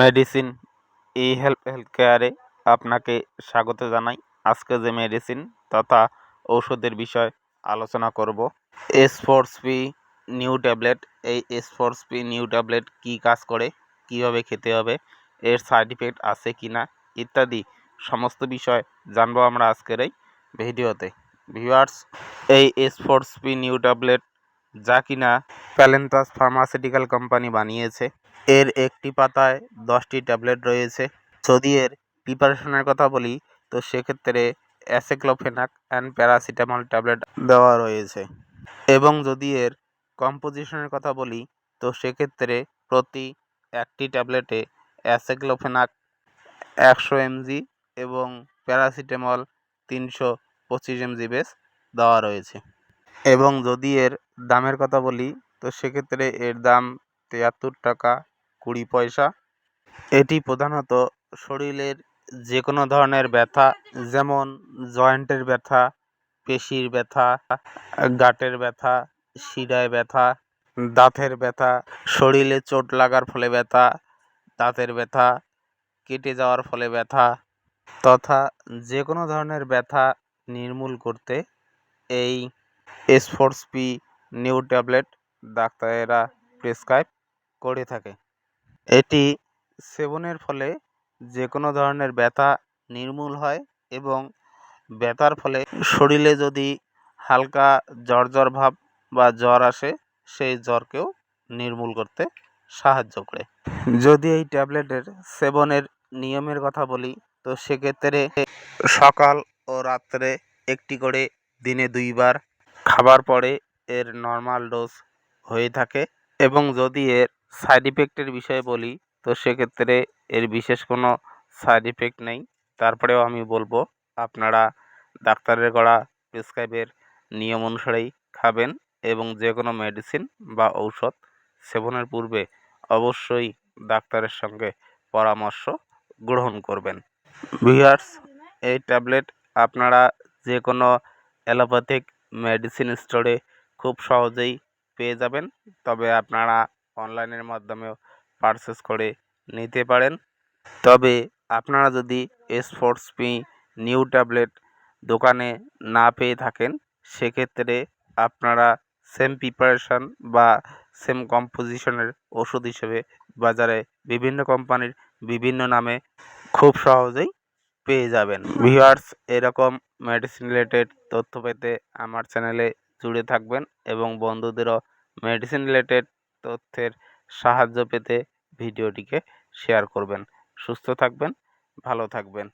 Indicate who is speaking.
Speaker 1: Medicine ই help health কেয়ারে আপনাকে স্বাগত জানাই। আজকে যে মেডিসিন, তথা ঔষধের বিষয় আলোচনা করব। এসফোর্স পি নিউ ট্যাবলেট এই এসফোর্স পি নিউ ট্যাবলেট কী কাজ করে, কীভাবে খেতে হবে, এর সাইড ইফেক্ট আছে কি না ইত্যাদি সমস্ত বিষয় জানব আমরা আজকের এই ভিডিওতে। ভিউয়ার্স, এই এসফোর্স পি নিউ ট্যাবলেট যা কিনা প্যালেন্টাস ফার্মাসিউটিক্যাল কোম্পানি বানিয়েছে। এর একটি পাতায় দশটি ট্যাবলেট রয়েছে। যদি এর প্রিপারেশনের কথা বলি, তো সেক্ষেত্রে অ্যাসেক্লোফেনাক অ্যান্ড প্যারাসিটামল ট্যাবলেট দেওয়া রয়েছে। এবং যদি এর কম্পোজিশনের কথা বলি, তো সেক্ষেত্রে প্রতি একটি ট্যাবলেটে অ্যাসেক্লোফেনাক একশো এমজি এবং প্যারাসিটামল তিনশো পঁচিশ এমজি বেস দেওয়া রয়েছে। এবং যদি এর দামের কথা বলি, তো সেক্ষেত্রে এর দাম তিয়াত্তর টাকা কুড়ি পয়সা। এটি প্রধানত শরীরের যে কোনো ধরনের ব্যথা, যেমন জয়েন্টের ব্যথা, পেশির ব্যথা, গাঁটের ব্যথা, শিরায় ব্যথা, দাঁতের ব্যথা, শরীরে চোট লাগার ফলে ব্যথা, দাঁতের ব্যথা, কেটে যাওয়ার ফলে ব্যথা, তথা যে কোনো ধরনের ব্যথা নির্মূল করতে এই এসফোর্স পি নিউ ট্যাবলেট ডাক্তারেরা প্রেসক্রাইব করে থাকে। এটি সেবনের ফলে যে কোনো ধরনের ব্যথা নির্মূল হয় এবং ব্যথার ফলে শরীরে যদি হালকা জ্বর জ্বর ভাব বা জ্বর আসে, সেই জ্বরকেও নির্মূল করতে সাহায্য করে। যদি এই ট্যাবলেটের সেবনের নিয়মের কথা বলি, তো সেক্ষেত্রে সকাল ও রাত্রে একটি করে দিনে দুইবার খাবার পরে এর নর্মাল ডোজ হয়ে থাকে এবং যদি এর সাইড ইফেক্টের বিষয়ে বলি, তো সেক্ষেত্রে এর বিশেষ কোনো সাইড ইফেক্ট নেই। তারপরেও আমি বলব, আপনারা ডাক্তারের করা প্রেসক্রাইবের নিয়ম অনুসারেই খাবেন এবং যে কোনো মেডিসিন বা ঔষধ সেবনের পূর্বে অবশ্যই ডাক্তারের সঙ্গে পরামর্শ গ্রহণ করবেন। ভিউয়ার্স, এই ট্যাবলেট আপনারা যে কোনো অ্যালোপ্যাথিক মেডিসিন স্টোরে খুব সহজেই পেয়ে যাবেন। তবে আপনারা অনলাইনের মাধ্যমেও পারচেস করে নিতে পারেন। তবে আপনারা যদি এসফোর্স পি নিউ ট্যাবলেট দোকানে না পেয়ে থাকেন, সেক্ষেত্রে আপনারা সেম প্রিপারেশান বা সেম কম্পোজিশনের ওষুধ হিসেবে বাজারে বিভিন্ন কোম্পানির বিভিন্ন নামে খুব সহজেই পেয়ে যাবেন। ভিউয়ার্স এরকম মেডিসিন রিলেটেড তথ্য পেতে আমার চ্যানেলে জুড়ে থাকবেন এবং বন্ধুদেরও মেডিসিন রিলেটেড তথ্যের সাহায্য পেতে ভিডিওটিকে শেয়ার করবেন। সুস্থ থাকবেন ভালো থাকবেন।